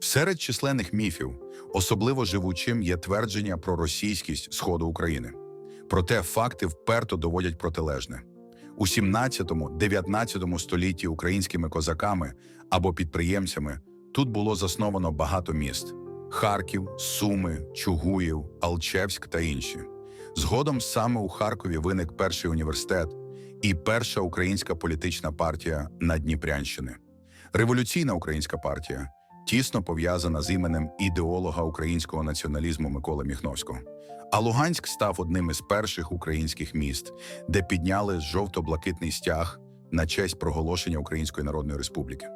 Серед численних міфів особливо живучим є твердження про російськість Сходу України. Проте факти вперто доводять протилежне. У 17-19 столітті українськими козаками або підприємцями тут було засновано багато міст: Харків, Суми, Чугуїв, Алчевськ та інші. Згодом саме у Харкові виник перший університет і перша українська політична партія на Дніпрянщини. Революційна українська партія тісно пов'язана з іменем ідеолога українського націоналізму Миколи Міхновського. А Луганськ став одним із перших українських міст, де підняли жовто-блакитний стяг на честь проголошення Української Народної Республіки.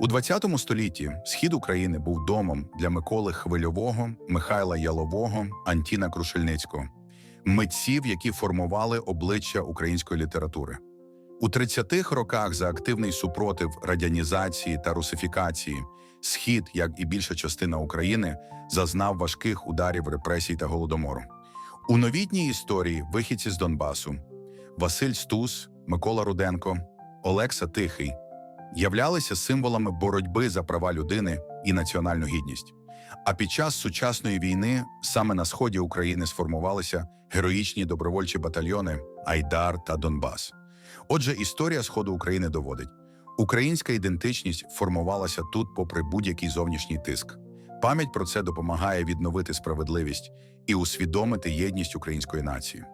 У ХХ столітті схід України був домом для Миколи Хвильового, Михайла Ялового, Антіна Крушельницького, митців, які формували обличчя української літератури. У 30-х роках за активний супротив радянізації та русифікації схід, як і більша частина України, зазнав важких ударів репресій та голодомору. У новітній історії вихідці з Донбасу Василь Стус, Микола Руденко, Олекса Тихий являлися символами боротьби за права людини і національну гідність. А під час сучасної війни саме на сході України сформувалися героїчні добровольчі батальйони Айдар та Донбас. Отже, історія сходу України доводить, українська ідентичність формувалася тут, попри будь-який зовнішній тиск. Пам'ять про це допомагає відновити справедливість і усвідомити єдність української нації.